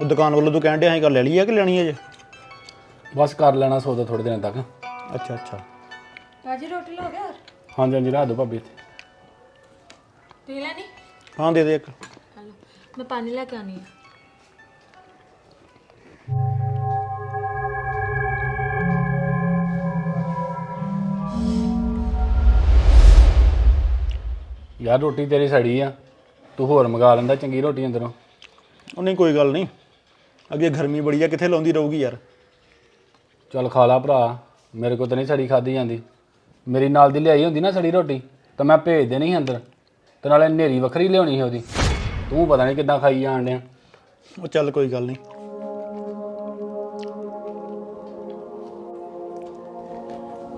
ਉਹ ਦੁਕਾਨ ਵੱਲੋਂ ਤੂੰ ਕਹਿਣ ਡਿਆ ਸੀ ਕਰ ਲੈ ਲਈ ਆ ਕਿ ਲੈਣੀ ਹੈ ਜੇ? ਬਸ ਕਰ ਲੈਣਾ ਸੌਦਾ ਥੋੜੇ ਦਿਨਾਂ ਤੱਕ। ਅੱਛਾ ਅੱਛਾ। ਭਾਜੀ ਰੋਟੀ ਲੋ ਗਿਆ ਹਾਂਜੀ ਹਾਂਜੀ ਰਾਤ ਦੋ ਭਾਬੀ ਇੱਥੇ। ਪੀ ਲੈਣੀ? ਹਾਂ ਦੇ ਦੇ ਇੱਕ। ਹਲੋ ਮੈਂ ਪਾਣੀ ਲੈ ਕੇ ਆਨੀ ਆ। ਯਾਰ ਰੋਟੀ ਤੇਰੀ ਸੜੀ ਆ। ਤੂੰ ਹੋਰ ਮੰਗਾ ਲੈਂਦਾ ਚੰਗੀ ਰੋਟੀ ਅੰਦਰੋਂ। ਉਹ ਨਹੀਂ ਕੋਈ ਗੱਲ ਨਹੀਂ। ਅੱਗੇ ਗਰਮੀ ਬੜੀ ਆ ਕਿੱਥੇ ਲਾਉਂਦੀ ਰਹੂਗੀ ਯਾਰ? ਚੱਲ ਖਾ ਲਾ ਭਰਾ ਮੇਰੇ ਕੋਲ ਤਾਂ ਨਹੀਂ ਸੜੀ ਖਾਦੀ ਜਾਂਦੀ। ਮੇਰੀ ਨਾਲ ਦੀ ਲਿਆਈ ਹੁੰਦੀ ਨਾ ਸੜੀ ਰੋਟੀ ਤਾਂ ਮੈਂ ਭੇਜ ਦੇਣੀ ਸੀ ਅੰਦਰ। ਤੇ ਨਾਲੇ ਨੇਰੀ ਵੱਖਰੀ ਲਿਆਉਣੀ ਸੀ ਉਹਦੀ। ਤੂੰ ਪਤਾ ਨਹੀਂ ਕਿੱਦਾਂ ਖਾਈ ਜਾਣ ਡਿਆ। ਉਹ ਚੱਲ ਕੋਈ ਗੱਲ ਨਹੀਂ।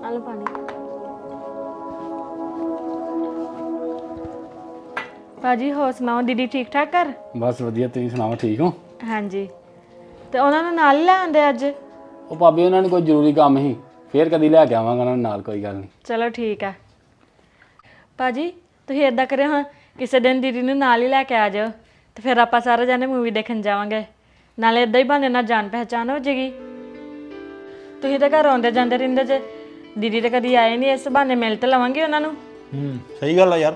ਹਲੋ ਪਾਣੀ ਭਾਜੀ ਹੋਰ ਸੁਣਾਓ ਦੀਦੀ ਠੀਕ ਠਾਕ ਕਰ ਬਸ ਵਧੀਆ ਤੁਸੀਂ ਸੁਣਾਓ ਠੀਕ ਹੋ? ਹਾਂਜੀ। ਤੇ ਉਹਨਾਂ ਨੂੰ ਨਾਲ ਲੈ ਆਂਦੇ ਅੱਜ? ਉਹ ਭਾਬੀ ਉਹਨਾਂ ਨੂੰ ਕੋਈ ਜ਼ਰੂਰੀ ਕੰਮ ਸੀ। ਫੇਰ ਕਦੀ ਲੈ ਕੇ ਆਵਾਂਗਾ ਉਹਨਾਂ ਨੂੰ ਨਾਲ ਕੋਈ ਗੱਲ ਨਹੀਂ। ਚਲੋ ਠੀਕ ਆ। ਭਾਜੀ ਤੁਸੀਂ ਏਦਾਂ ਕਰਿਓ ਹਾਂ ਕਿਸੇ ਦਿਨ ਦੀਦੀ ਨੂੰ ਨਾਲ ਹੀ ਲੈ ਕੇ ਆ ਜਾਓ ਤੇ ਫਿਰ ਆਪਾਂ ਸਾਰੇ ਜਾਣੇ ਮੂਵੀ ਦੇਖਣ ਜਾਵਾਂਗੇ। ਨਾਲੇ ਏਦਾਂ ਹੀ ਬਹਾਨੇ ਨਾਲ ਜਾਣ ਪਹਿਚਾਨ ਹੋ ਜੇਗੀ। ਤੁਸੀਂ ਤਾਂ ਘਰ ਆਉਂਦੇ ਜਾਂਦੇ ਰਹਿੰਦੇ ਜੇ ਦੀਦੀ ਤਾਂ ਕਦੀ ਆਏ ਨਹੀਂ ਇਸ ਬਹਾਨੇ ਮਿਲ ਤੇ ਲਵਾਂਗੇ ਉਹਨਾਂ ਨੂੰ। ਹੂੰ ਸਹੀ ਗੱਲ ਆ ਯਾਰ।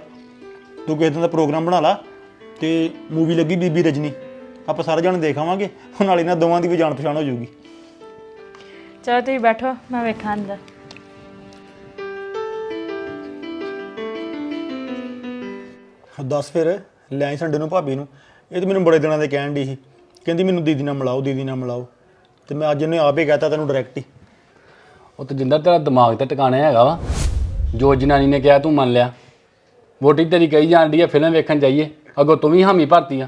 ਤੂੰ ਕਿਸੇ ਦਿਨ ਦਾ ਪ੍ਰੋਗਰਾਮ ਬਣਾ ਲਾ ਤੇ ਮੂਵੀ ਲੱਗੀ ਬੀਬੀ ਰਜਨੀ। ਆਪਾਂ ਸਾਰੇ ਜਣੇ ਦੇਖ ਆਵਾਂਗੇ। ਉਹ ਨਾਲ ਇਹਨਾਂ ਦੋਵਾਂ ਦੀ ਵੀ ਜਾਣ ਪਛਾਣ ਹੋ ਜਾਊਗੀ। ਚਲੋ ਤੁਸੀਂ ਬੈਠੋ ਮੈਂ ਵੇਖਾਂ ਅੰਦਰ। ਦੱਸ ਫਿਰ ਲੈ ਆਈ ਸੰਡੇ ਨੂੰ ਭਾਬੀ ਨੂੰ। ਇਹ ਤਾਂ ਮੈਨੂੰ ਬੜੇ ਦਿਨਾਂ ਦੇ ਕਹਿਣ ਦੀ ਸੀ। ਕਹਿੰਦੀ ਮੈਨੂੰ ਦੀਦੀ ਨਾਲ ਮਿਲਾਓ ਦੀਦੀ ਨਾਲ ਮਿਲਾਓ। ਤੇ ਮੈਂ ਅੱਜ ਉਹਨੇ ਆਪੇ ਕਹਿਤਾ ਤੈਨੂੰ ਡਾਇਰੈਕਟ ਹੀ। ਉਹ ਤੇ ਜਿੰਦਾ ਤੇਰਾ ਦਿਮਾਗ ਤੇ ਟਿਕਾਣਾ ਹੈਗਾ ਵਾ। ਜੋ ਜਨਾਨੀ ਨੇ ਕਿਹਾ ਤੂੰ ਮੰਨ ਲਿਆ। ਵੋਟੀ ਤੇਰੀ ਕਹੀ ਜਾਂਦੀ ਹੈ ਫਿਲਮ ਵੇਖਣ ਜਾਈਏ। ਅੱਗੋਂ ਤੂੰ ਵੀ ਹਾਮੀ ਭਰਤੀ ਆ।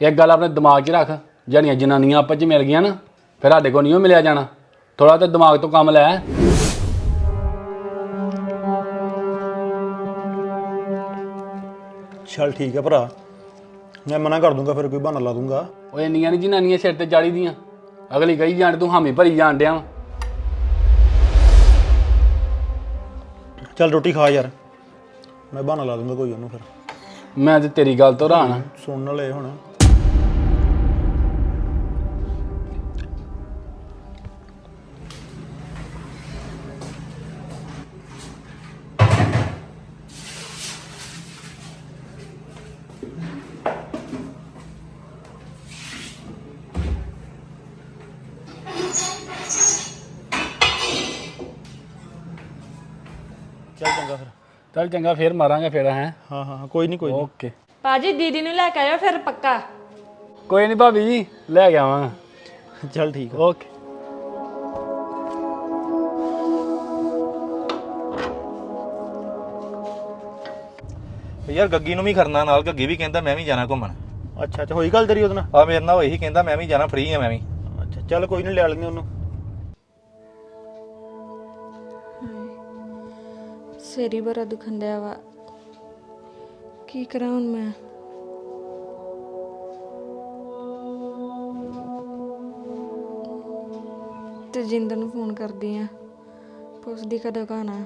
ਇੱਕ ਗੱਲ ਆਪਣੇ ਦਿਮਾਗ 'ਚ ਰੱਖ ਜਿਹੜੀਆਂ ਜਨਾਨੀਆਂ ਆਪਸ 'ਚ ਮਿਲ ਗਈਆਂ ਨਾ ਫਿਰ ਸਾਡੇ ਕੋਲ ਨਹੀਂ ਉਹ ਮਿਲਿਆ ਜਾਣਾ। ਥੋੜਾ ਤੇ ਦਿਮਾਗ ਤੋਂ ਕੰਮ ਲੈ। ਚੱਲ ਠੀਕ ਹੈ ਭਰਾ। ਮੈਂ ਮਨਾ ਕਰ ਦੂੰਗਾ ਫਿਰ ਕੋਈ ਬਹਾਨਾ ਲਾ ਦੂੰਗਾ। ਉਹ ਇੰਨੀਆਂ ਨਹੀਂ ਜਨਾਨੀਆਂ ਸਿਰ ਤੇ ਚਾੜੀ ਦੀਆਂ। ਅਗਲੀ ਕਹੀ ਜਾਣ ਤੂੰ ਹਾਮੀ ਭਰੀ ਜਾਣ ਡਿਆ ਵਾਂ। ਚੱਲ ਰੋਟੀ ਖਾ ਯਾਰ। ਮੈਂ ਬਹਾਨਾ ਲਾ ਦੂੰਗਾ ਕੋਈ ਉਹਨੂੰ ਫਿਰ। ਮੈਂ ਤੇ ਤੇਰੀ ਗੱਲ ਤੋਂ ਹੈਰਾਨ ਆ। ਸੁਣਨ ਵਾਲੇ ਹੁਣ। ਚੱਲ ਚੰਗਾ ਫੇਰ ਮਾਰਾਂਗੇ ਫੇਰ ਹੈ। ਹਾਂ ਹਾਂ ਕੋਈ ਨਹੀਂ ਕੋਈ ਨੀ। ਓਕੇ। ਭਾਜੀ ਦੀਦੀ ਨੂੰ ਲੈ ਕੇ ਆਇਓ ਫਿਰ ਪੱਕਾ। ਕੋਈ ਨਹੀਂ ਭਾਬੀ ਜੀ ਲੈ ਕੇ ਆਵਾਂਗਾ ਚੱਲ ਠੀਕ ਆ। ਓਕੇ। ਯਾਰ ਗੱਗੀ ਨੂੰ ਵੀ ਕਰਨਾ ਨਾਲ ਗੱਗੀ ਵੀ ਕਹਿੰਦਾ ਮੈਂ ਵੀ ਜਾਣਾ ਘੁੰਮਣ। ਅੱਛਾ ਅੱਛਾ ਹੋਈ ਗੱਲ ਤੇਰੀ ਉਹਦੇ ਨਾਲ? ਆ ਮੇਰੇ ਨਾਲ ਉਹੀ ਕਹਿੰਦਾ ਮੈਂ ਵੀ ਜਾਣਾ ਫ੍ਰੀ ਆ ਮੈਂ ਵੀ। ਅੱਛਾ ਚੱਲ ਕੋਈ ਨਹੀਂ ਲੈ ਲੈਂਦੇ ਉਹਨੂੰ। ਸੇਰੀ ਬੜਾ ਦੁਖੰਦਿਆ ਵਾ। ਕੀ ਕਰਾਂ ਹੁਣ ਮੈਂ? ਤੇ ਜਿੰਦਰ ਨੂੰ ਫੋਨ ਕਰਦੀ ਆ ਪੁੱਛਦੀ ਕਦੋਂ ਕਾਣਾ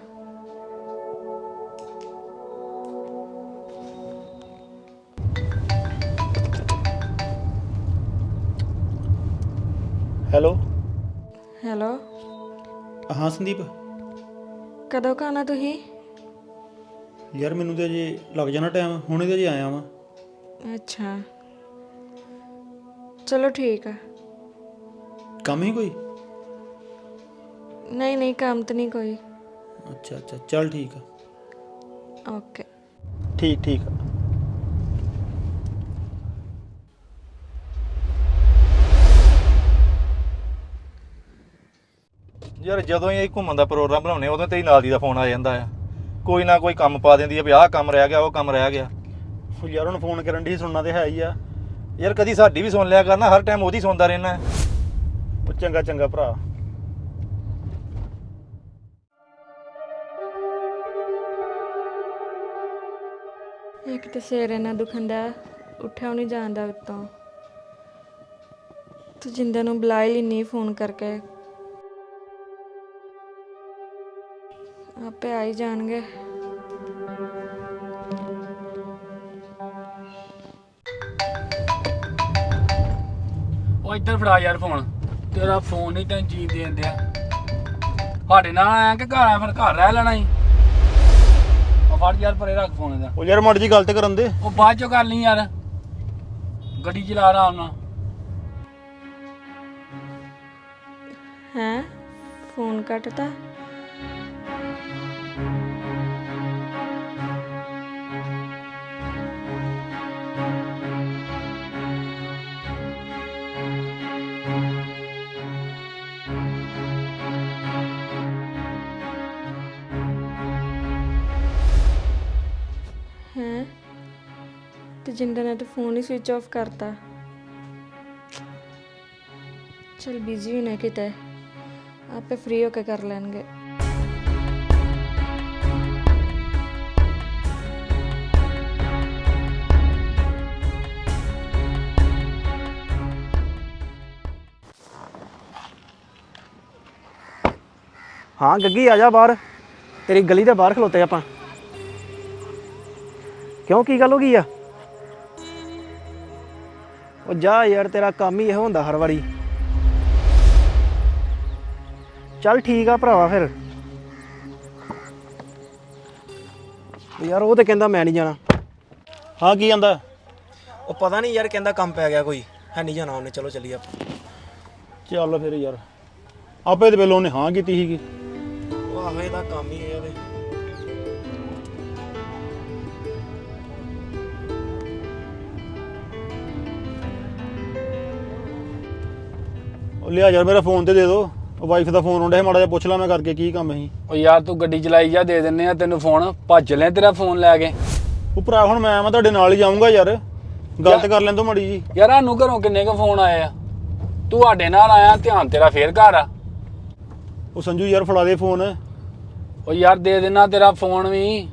ਹੈਲੋ? ਹੈਲੋ? ਹਾਂ ਸੰਦੀਪ? ਕਦੋਂ ਕਾਣਾ ਤੁਸੀਂ? ਯਾਰ ਮੈਨੂੰ ਤੇ ਅਜੇ ਲੱਗ ਜਾਣਾ ਟਾਈਮ ਹੁਣੇ ਤੇ ਅਜੇ ਆਇਆ ਵਾਂ। ਅੱਛਾ। ਚਲੋ ਠੀਕ ਆ। ਕੰਮ ਹੀ ਕੋਈ? ਨਹੀਂ ਨਹੀਂ ਕੰਮ ਤਾਂ ਨਹੀਂ ਕੋਈ। ਅੱਛਾ ਅੱਛਾ ਚੱਲ ਠੀਕ ਆ। ਓਕੇ। ਠੀਕ ਠੀਕ ਆ। ਯਾਰ ਜਦੋਂ ਹੀ ਇਹ ਘੁੰਮਣ ਦਾ ਪ੍ਰੋਗਰਾਮ ਬਣਾਉਨੇ ਉਦੋਂ ਤੇਰੀ ਨਾਲ ਦੀ ਦਾ ਫੋਨ ਆ ਜਾਂਦਾ ਆ। ਕੋਈ ਨਾ ਕੋਈ ਕੰਮ ਪਾ ਦਿੰਦੀ ਆ ਵੀ ਆਹ ਕੰਮ ਰਹਿ ਗਿਆ ਉਹ ਕੰਮ ਰਹਿ ਗਿਆ। ਉਹ ਯਾਰ ਉਹਨੂੰ ਫੋਨ ਕਰਨ ਦੀ ਸੁਣਨਾ ਤੇ ਹੈ ਹੀ ਆ। ਯਾਰ ਕਦੀ ਸਾਡੀ ਵੀ ਸੁਣ ਲਿਆ ਕਰਨਾ ਹਰ ਟਾਈਮ ਉਹਦੀ ਸੁਣਦਾ ਰਹਿਣਾ ਉਹ ਚੰਗਾ ਚੰਗਾ ਭਰਾ। ਇੱਕ ਤੇ ਸਿਰ ਇਹਨਾਂ ਦੁਖੰਦਾ ਉੱਠਿਆ ਨਹੀਂ ਜਾਂਦਾ ਉੱਤੋਂ। ਤੇ ਜਿੰਦਰ ਨੂੰ ਬੁਲਾ ਹੀ ਨਹੀਂ ਫੋਨ ਕਰਕੇ। ਆਪੇ ਆ ਹੀ ਜਾਣਗੇ। ਉਹ ਇੱਧਰ ਫੜਾ ਯਾਰ ਫੋਨ ਤੇਰਾ ਫੋਨ ਨਹੀਂ ਤੈਨੂੰ ਜੀਣ ਦੇਣ ਦਿਆ। ਸਾਡੇ ਨਾਲ ਆਇਆ ਕਿ ਘਰ ਆ ਫਿਰ ਘਰ ਰਹਿ ਲੈਣਾ ਹੀ ਉਹ ਫੜ ਯਾਰ ਪਰੇ ਰੱਖ ਫੋਨ ਇਹਦਾ। ਉਹ ਯਾਰ ਮਾੜੀ ਜੀ ਗੱਲ ਤੇ ਕਰਨ ਦੇ। ਉਹ ਬਾਅਦ ਚੋਂ ਕਰ ਲਈ ਯਾਰ। ਗੱਡੀ ਚਲਾ ਆਰਾਮ ਨਾਲ ਹੈ? ਫੋਨ ਕੱਟਤਾ? ਤੇ ਜਿੰਦਰ ਨੇ ਤਾਂ ਫੋਨ ਹੀ ਸਵਿਚ ਆਫ ਕਰਤਾ। ਚਲ ਬਿਜ਼ੀ ਹੋਣਾ ਕਿਤੇ। ਆਪੇ ਫ੍ਰੀ ਹੋ ਕੇ ਕਰ ਲੈਣਗੇ। ਹਾਂ, ਗੱਗੀ, ਆ ਜਾ ਬਾਹਰ। ਤੇਰੀ ਗਲੀ ਦੇ ਬਾਹਰ ਖਲੋਤੇ ਆਪਾਂ। ਕਿਉਂ, ਕੀ ਗੱਲ ਹੋ ਗਈ ਆ? ਉਹ ਜਾ ਯਾਰ ਤੇਰਾ ਕੰਮ ਹੀ ਇਹ ਹੁੰਦਾ ਹਰ ਵਾਰੀ। ਚੱਲ ਠੀਕ ਆ ਭਰਾਵਾ ਫਿਰ। ਯਾਰ ਉਹ ਤੇ ਕਹਿੰਦਾ ਮੈਂ ਨਹੀਂ ਜਾਣਾ। ਹਾਂ ਕੀ ਜਾਂਦਾ ਉਹ ਪਤਾ ਨਹੀਂ ਯਾਰ ਕਹਿੰਦਾ ਕੰਮ ਪੈ ਗਿਆ ਕੋਈ। ਹੈ ਨਹੀਂ ਜਾਣਾ ਉਹਨੇ ਚਲੋ ਚੱਲੀਏ ਆਪਾਂ। ਚੱਲ ਫਿਰ ਯਾਰ। ਆਪੇ ਤੇ ਪਹਿਲਾਂ ਉਹਨੇ ਹਾਂ ਕੀਤੀ ਸੀਗੀ। ਉਹ ਆਹੋ ਇਹਦਾ ਕੰਮ ਹੀ ਇਹ ਉਹਦੇ ਲਿਆ ਯਾਰ ਮੇਰਾ ਫੋਨ ਤੇ ਦੇ ਦਿਓ ਉਹ ਵਾਈਫ ਦਾ ਫੋਨ ਆਉਂਦਾ ਸੀ ਮਾੜਾ ਜਿਹਾ ਪੁੱਛ ਲਾ ਮੈਂ ਕਰਕੇ ਕੀ ਕੰਮ ਸੀ। ਉਹ ਯਾਰ ਤੂੰ ਗੱਡੀ ਚਲਾਈ ਜਾ ਦੇ ਦਿੰਨੇ ਆ ਤੈਨੂੰ ਫੋਨ ਭੱਜ ਲੈ ਤੇਰਾ ਫੋਨ ਲੈ ਕੇ। ਉਹ ਭਰਾ ਹੁਣ ਮੈਂ ਮੈਂ ਤੁਹਾਡੇ ਨਾਲ ਹੀ ਜਾਊਂਗਾ ਯਾਰ। ਗੱਲ ਤੇ ਕਰ ਲੈਂਦੋ ਮਾੜੀ ਜੀ। ਯਾਰ ਸਾਨੂੰ ਘਰੋਂ ਕਿੰਨੇ ਕੁ ਫੋਨ ਆਏ ਆ? ਤੂੰ ਸਾਡੇ ਨਾਲ ਆਇਆ ਧਿਆਨ ਤੇਰਾ ਫੇਰ ਘਰ ਆ। ਉਹ ਸੰਜੂ ਯਾਰ ਫੜਾ ਦੇ ਫੋਨ ਉਹ ਯਾਰ ਦੇ ਦੇਣਾ ਤੇਰਾ ਫੋਨ ਵੀ।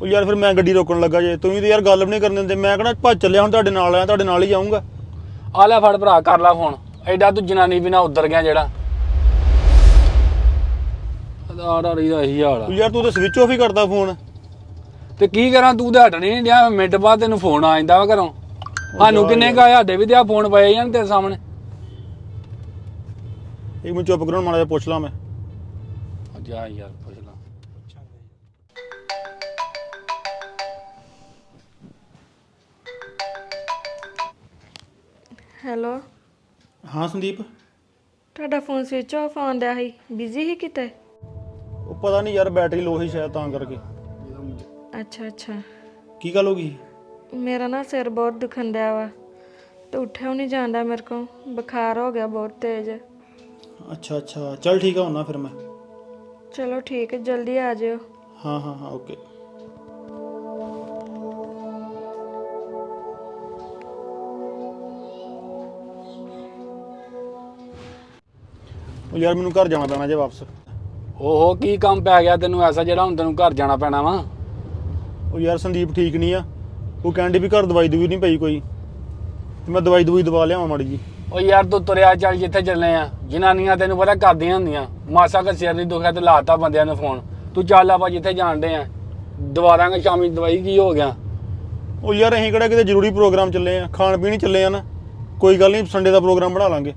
ਉਹ ਯਾਰ ਫਿਰ ਮੈਂ ਗੱਡੀ ਰੋਕਣ ਲੱਗਾ ਜੇ। ਤੁਸੀਂ ਤੇ ਯਾਰ ਗੱਲ ਵੀ ਨਹੀਂ ਕਰਨ ਦਿੰਦੇ। ਮੈਂ ਕਹਣਾ ਭੱਜ ਚੱਲਿਆ ਹੁਣ ਤੁਹਾਡੇ ਨਾਲ ਆਇਆ ਤੁਹਾਡੇ ਨਾਲ ਹੀ ਜਾਊਂਗਾ। ਆ ਲੈ ਫੜ ਭਰਾ ਕਰ ਲੈ ਫੋਨ ਐਡਾ ਤੂੰ ਜਨਾਨੀ ਬਿਨਾ ਉਧਰ ਗਿਆ ਜਿਹੜਾ। ਆਧਾਰ ਆਰੀ ਦਾ ਇਹੀ ਹਾਲ ਆ। ਯਾਰ ਤੂੰ ਤੇ ਸਵਿਚ ਆਫ ਹੀ ਕਰਦਾ ਫੋਨ ਤੇ ਕੀ ਕਰਾਂ ਤੂੰ ਤਾਂ ਹਟਣੀ ਨਹੀਂ ਡਿਆ ਮਿੰਟ ਬਾਅਦ ਤੈਨੂੰ ਫੋਨ ਆ ਜਾਂਦਾ ਵਾ ਘਰੋਂ। ਸਾਨੂੰ ਕਿੰਨੇ ਕਾ ਸਾਡੇ ਵੀ ਤੇ ਆ ਫੋਨ ਪਏ ਜਾਂ ਤੇਰੇ ਸਾਹਮਣੇ। ਇੱਕ ਮਿੰਟ ਚੁੱਪ ਕਰੋ ਮਾੜਾ ਜਿਹਾ ਪੁੱਛ ਲਾਂ ਮੈਂ। ਜਾ ਯਾਰ ਪੁੱਛ ਲਾ। ਹੈਲੋ। ਹਾਂ ਸੰਦੀਪ? ਤੁਹਾਡਾ ਫੋਨ ਸਵਿਚ ਆਫ ਆਉਂਦਾ ਸੀ। ਬਿਜ਼ੀ ਹੀ ਕਿਤੇ? ਉਹ ਪਤਾ ਨਹੀਂ ਯਾਰ ਬੈਟਰੀ ਲੋ ਸੀ ਸ਼ਾਇਦ ਤਾਂ ਕਰਕੇ। ਅੱਛਾ ਅੱਛਾ। ਕੀ ਗੱਲ ਹੋ ਗਈ? ਮੇਰਾ ਨਾ ਸਿਰ ਬਹੁਤ ਦੁਖਣ ਡਿਆ ਵਾ। ਤੇ ਉੱਠਿਆ ਨਹੀਂ ਜਾਂਦਾ ਮੇਰੇ ਕੋ ਬੁਖਾਰ ਹੋ ਗਿਆ ਬਹੁਤ ਤੇਜ਼। ਅੱਛਾ ਅੱਛਾ। ਚੱਲ ਠੀਕ ਆ ਹੁਣਾ ਫਿਰ ਮੈਂ। ਚਲੋ ਠੀਕ ਹੈ ਜਲਦੀ ਆ ਜਿਓ। ਹਾਂ ਹਾਂ ਹਾਂ ਓਕੇ ਉਹ ਯਾਰ ਮੈਨੂੰ ਘਰ ਜਾਣਾ ਪੈਣਾ ਜੇ ਵਾਪਸ। ਓਹੋ ਕੀ ਕੰਮ ਪੈ ਗਿਆ ਤੈਨੂੰ? ਐਸਾ ਜਿਹੜਾ ਹੁਣ ਤੈਨੂੰ ਘਰ ਜਾਣਾ ਪੈਣਾ ਵਾ। ਉਹ ਯਾਰ ਸੰਦੀਪ ਠੀਕ ਨਹੀਂ ਆ। ਉਹ ਕਹਿੰਦੀ ਵੀ ਘਰ ਦਵਾਈ ਦੂਈ ਨਹੀਂ ਪਈ ਕੋਈ। ਤੇ ਮੈਂ ਦਵਾਈ ਦੂਈ ਦਵਾ ਲਿਆਵਾਂ ਮਾੜੀ ਜੀ। ਓ ਯਾਰ ਤੂੰ ਤੁਰਿਆ ਚੱਲ ਜਿੱਥੇ ਚੱਲੇ ਆ। ਜਨਾਨੀਆਂ ਤੈਨੂੰ ਪਤਾ ਕਰਦੀਆਂ ਹੁੰਦੀਆਂ। ਮਾਸਾ ਕ ਸਿਰ ਦੀ ਦੁਖਿਆ ਤੇ ਲਾਤਾ ਬੰਦਿਆਂ ਨੂੰ ਫੋਨ। ਤੂੰ ਚੱਲ ਆਪਾਂ ਜਿੱਥੇ ਜਾਣਦੇ ਆ। ਦੁਬਾਰਾਂਗੇ ਸ਼ਾਮੀ ਦਵਾਈ ਕੀ ਹੋ ਗਿਆ? ਉਹ ਯਾਰ ਅਸੀਂ ਕਿਹੜਾ ਕਿਤੇ ਜ਼ਰੂਰੀ ਪ੍ਰੋਗਰਾਮ ਚੱਲੇ ਆ। ਖਾਣ ਪੀਣ ਹੀ ਚੱਲੇ ਆ ਨਾ। ਕੋਈ ਗੱਲ ਨਹੀਂ ਸੰਡੇ ਦਾ ਪ੍ਰੋਗਰਾਮ ਬਣਾ ਲਾਂਗੇ।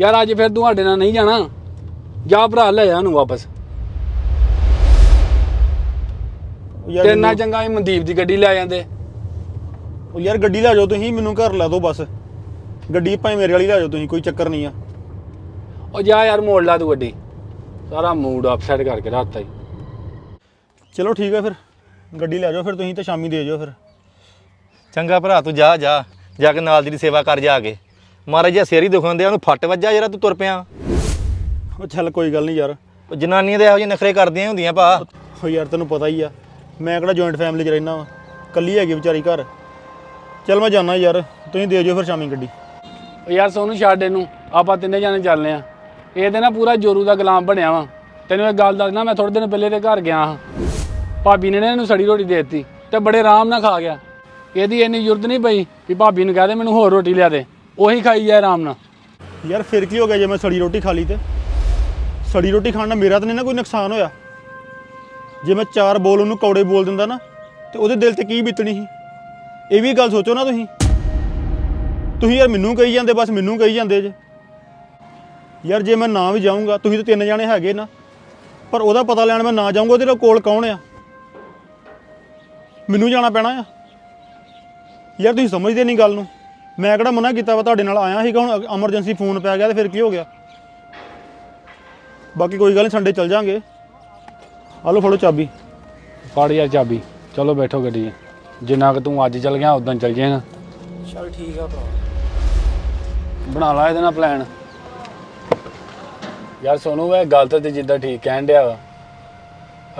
ਯਾਰ ਅੱਜ ਫਿਰ ਤੂੰ ਸਾਡੇ ਨਾਲ ਨਹੀਂ ਜਾਣਾ। ਜਾ ਭਰਾ ਲੈ ਜਾ ਨੂੰ ਵਾਪਸ। ਉਹ ਯਾਰ ਨਾਲ ਮੈਨੂੰ- ਚੰਗਾ ਹੀ ਮਨਦੀਪ ਦੀ ਗੱਡੀ ਲੈ ਜਾਂਦੇ। ਉਹ ਯਾਰ ਗੱਡੀ ਲੈ ਜਾਓ ਤੁਸੀਂ ਮੈਨੂੰ ਘਰ ਲੈ ਦਿਓ ਬਸ। ਗੱਡੀ ਭਾਵੇਂ ਮੇਰੇ ਵਾਲੀ ਲੈ ਜਾਓ ਤੁਸੀਂ ਕੋਈ ਚੱਕਰ ਨਹੀਂ ਆ। ਉਹ ਜਾ ਯਾਰ ਮੋੜ ਲਾ ਤੂੰ ਗੱਡੀ। ਸਾਰਾ ਮੂਡ ਅਪਸੈਟ ਕਰਕੇ ਰੱਖਤਾ ਹੀ ਚਲੋ ਠੀਕ ਆ ਫਿਰ। ਗੱਡੀ ਲੈ ਜਾਓ ਫਿਰ ਤੁਸੀਂ ਤੇ ਸ਼ਾਮੀ ਦੇ ਜਾਓ ਫਿਰ। ਚੰਗਾ ਭਰਾ ਤੂੰ ਜਾ ਜਾ। ਜਾ ਕੇ ਨਾਲ ਦੀ ਦੀ ਸੇਵਾ ਕਰ ਜਾ ਕੇ। ਮਹਾਰਾਜ ਜੀ ਸਿਰ ਹੀ ਦੁਖਾਉਂਦੇ ਆ ਉਹਨੂੰ ਫੱਟ ਵੱਜਾ ਜਿਹੜਾ ਤੂੰ ਤੁਰ ਪਿਆ। ਉਹ ਚੱਲ ਕੋਈ ਗੱਲ ਨਹੀਂ ਯਾਰ। ਉਹ ਜਨਾਨੀਆਂ ਦੇ ਇਹੋ ਜਿਹੇ ਨਖਰੇ ਕਰਦੀਆਂ ਹੁੰਦੀਆਂ ਭਾ। ਉਹ ਯਾਰ ਤੈਨੂੰ ਪਤਾ ਹੀ ਆ ਮੈਂ ਕਿਹੜਾ ਜੁਆਇੰਟ ਫੈਮਿਲੀ 'ਚ ਰਹਿਣਾ ਵਾ ਕੱਲੀ ਹੈਗੀ ਵਿਚਾਰੀ ਘਰ। ਚੱਲ ਮੈਂ ਜਾਣਾ ਯਾਰ ਤੁਸੀਂ ਦੇ ਜਾਓ ਫਿਰ ਸ਼ਾਮੀ ਗੱਡੀ। ਉਹ ਯਾਰ ਸੋਨੂੰ ਛੱਡ ਇਹਨੂੰ ਆਪਾਂ ਤਿੰਨੇ ਜਾਣੇ ਚੱਲਨੇ ਆ। ਇਹ ਤੇ ਨਾ ਪੂਰਾ ਜੋਰੂ ਦਾ ਗੁਲਾਮ ਬਣਿਆ ਵਾ। ਤੈਨੂੰ ਇੱਕ ਗੱਲ ਦੱਸਣਾ ਮੈਂ ਥੋੜੇ ਦਿਨ ਪਹਿਲੇ ਤੇ ਘਰ ਗਿਆ ਹਾਂ। ਭਾਬੀ ਨੇ ਨਾ ਇਹਨੂੰ ਸੜੀ ਰੋਟੀ ਦੇ ਦਿੱਤੀ ਤੇ ਬੜੇ ਆਰਾਮ ਨਾਲ ਖਾ ਗਿਆ। ਇਹਦੀ ਇੰਨੀ ਜ਼ਰੂਰਤ ਨਹੀਂ ਪਈ ਵੀ ਭਾਬੀ ਨੂੰ ਕਹਦੇ ਮੈਨੂੰ ਹੋਰ ਰੋਟੀ ਲਿਆ ਦੇ। ਉਹੀ ਖਾਈ ਜਾਏ ਆਰਾਮ ਨਾਲ। ਯਾਰ ਫਿਰ ਕੀ ਹੋ ਗਿਆ ਜੇ ਮੈਂ ਸੜੀ ਰੋਟੀ ਖਾ ਲਈ ਤੇ? ਸੜੀ ਰੋਟੀ ਖਾਣ ਨਾਲ ਮੇਰਾ ਤਾਂ ਨਹੀਂ ਨਾ ਕੋਈ ਨੁਕਸਾਨ ਹੋਇਆ। ਜੇ ਮੈਂ ਚਾਰ ਬੋਲ ਉਹਨੂੰ ਕੌੜੇ ਬੋਲ ਦਿੰਦਾ ਨਾ, ਤੇ ਉਹਦੇ ਦਿਲ ਤੇ ਕੀ ਬੀਤਣੀ ਸੀ? ਇਹ ਵੀ ਗੱਲ ਸੋਚੋ ਨਾ ਤੁਸੀਂ। ਤੁਸੀਂ ਯਾਰ ਮੈਨੂੰ ਕਹੀ ਜਾਂਦੇ, ਬਸ ਮੈਨੂੰ ਕਹੀ ਜਾਂਦੇ ਜੇ। ਯਾਰ ਜੇ ਮੈਂ ਨਾ ਵੀ ਜਾਊਂਗਾ, ਤੁਸੀਂ ਤਾਂ ਤਿੰਨ ਜਾਣੇ ਹੈਗੇ ਨਾ, ਪਰ ਉਹਦਾ ਪਤਾ ਲੈਣ ਮੈਂ ਨਾ ਜਾਊਂਗਾ, ਉਹਦੇ ਕੋਲ ਕੌਣ ਆ? ਮੈਨੂੰ ਜਾਣਾ ਪੈਣਾ ਆ। ਯਾਰ ਤੁਸੀਂ ਸਮਝਦੇ ਨਹੀਂ ਗੱਲ ਨੂੰ। ਮੈਂ ਕਿਹੜਾ ਮਨਾ ਕੀਤਾ ਵਾ ਤੁਹਾਡੇ ਨਾਲ ਆਇਆ ਸੀਗਾ ਹੁਣ ਐਮਰਜੈਂਸੀ ਫੋਨ ਪੈ ਗਿਆ ਤੇ ਫਿਰ ਕੀ ਹੋ ਗਿਆ? ਬਾਕੀ ਕੋਈ ਗੱਲ ਨਹੀਂ ਸੰਡੇ ਚੱਲ ਜਾਾਂਗੇ। ਆ ਲਓ ਫੜੋ ਚਾਬੀ। ਫੜ ਯਾਰ ਚਾਬੀ। ਚਲੋ ਬੈਠੋ ਗੱਡੀ 'ਚ। ਜਿੰਨਾ ਕਿ ਤੂੰ ਅੱਜ ਚੱਲ ਗਿਆ ਉਦੋਂ ਚੱਲ ਜਾਏਗਾ ਚਲ ਠੀਕ ਆ ਭਰਾ। ਬਣਾ ਲਾ ਇਹਦੇ ਨਾਲ ਪਲਾਨ ਯਾਰ ਸੋਨੂ ਇਹ ਗੱਲ ਤਾਂ ਤੇ ਜਿੱਦਾਂ ਠੀਕ ਕਹਿਣ ਡਿਆ ਵਾ।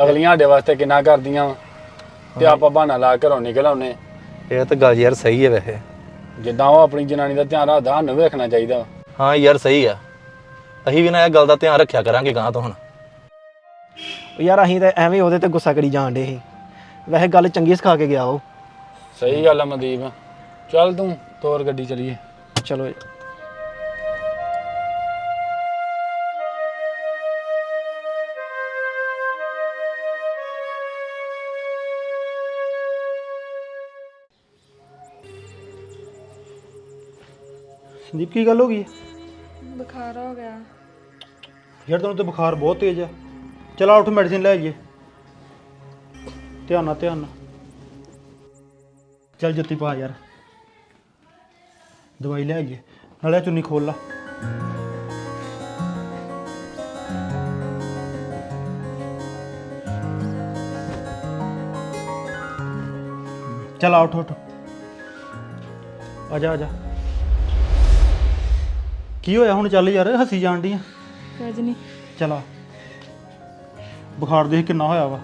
ਅਗਲੀਆਂ ਸਾਡੇ ਵਾਸਤੇ ਕਿੰਨਾ ਕਰਦੀਆਂ ਵਾ। ਤੇ ਆਪਾਂ ਬਹਾਨਾ ਲਾ ਕੇ ਘਰੋਂ ਨਿਕਲ ਆਉਨੇ। ਇਹ ਤਾਂ ਗੱਲ ਯਾਰ ਸਹੀ ਹੈ ਵੈਸੇ। ਜਿੱਦਾਂ ਉਹ ਆਪਣੀ ਜਨਾਨੀ ਦਾ ਧਿਆਨ ਰੱਖਦਾ ਸਾਨੂੰ ਵੀ ਰੱਖਣਾ ਚਾਹੀਦਾ ਹਾਂ ਯਾਰ ਸਹੀ ਆ। ਅਸੀਂ ਵੀ ਨਾ ਇਹ ਗੱਲ ਦਾ ਧਿਆਨ ਰੱਖਿਆ ਕਰਾਂਗੇ ਗਾਂ ਤੋਂ ਹੁਣ। ਉਹ ਯਾਰ ਅਸੀਂ ਤਾਂ ਐਵੇਂ ਉਹਦੇ ਤੇ ਗੁੱਸਾ ਕਰੀ ਜਾਣ ਡੇ ਸੀ। ਵੈਸੇ ਗੱਲ ਚੰਗੀ ਸਿਖਾ ਕੇ ਗਿਆ ਉਹ। ਸਹੀ ਗੱਲ ਆ ਮਨਦੀਪ। ਚੱਲ ਤੂੰ ਤੋਰ ਗੱਡੀ ਚਲੀਏ। ਚਲੋ ਸੰਦੀਪ ਕੀ ਗੱਲ ਹੋ ਗਈ? ਬੁਖਾਰ ਹੋ ਗਿਆ। ਯਾਰ ਤੈਨੂੰ ਤੇ ਬੁਖਾਰ ਬਹੁਤ ਤੇਜ਼ ਆ। ਚਲ ਉੱਠ ਮੈਡੀਸਿਨ ਲੈ ਆਈਏ। ਧਿਆਨ ਨਾਲ ਧਿਆਨ ਨਾਲ। ਚੱਲ ਜੁੱਤੀ ਪਾ ਯਾਰ। ਦਵਾਈ ਲੈ ਆਈਏ। ਨਾਲੇ ਆਹ ਚੁੰਨੀ ਖੋਲ ਲਾ। ਚਲ ਉੱਠ ਉੱਠ। ਆ ਜਾ ਆ ਜਾ। ਕੀ ਹੋਇਆ ਹੁਣ ਚੱਲ ਯਾਰ ਹੱਸੀ ਜਾਣ ਦੀ ਆ? ਕੁਝ ਨਹੀਂ। ਚਲਾ ਬੁਖਾਰ ਦੇਖ ਕਿੰਨਾ ਹੋਇਆ ਵਾ।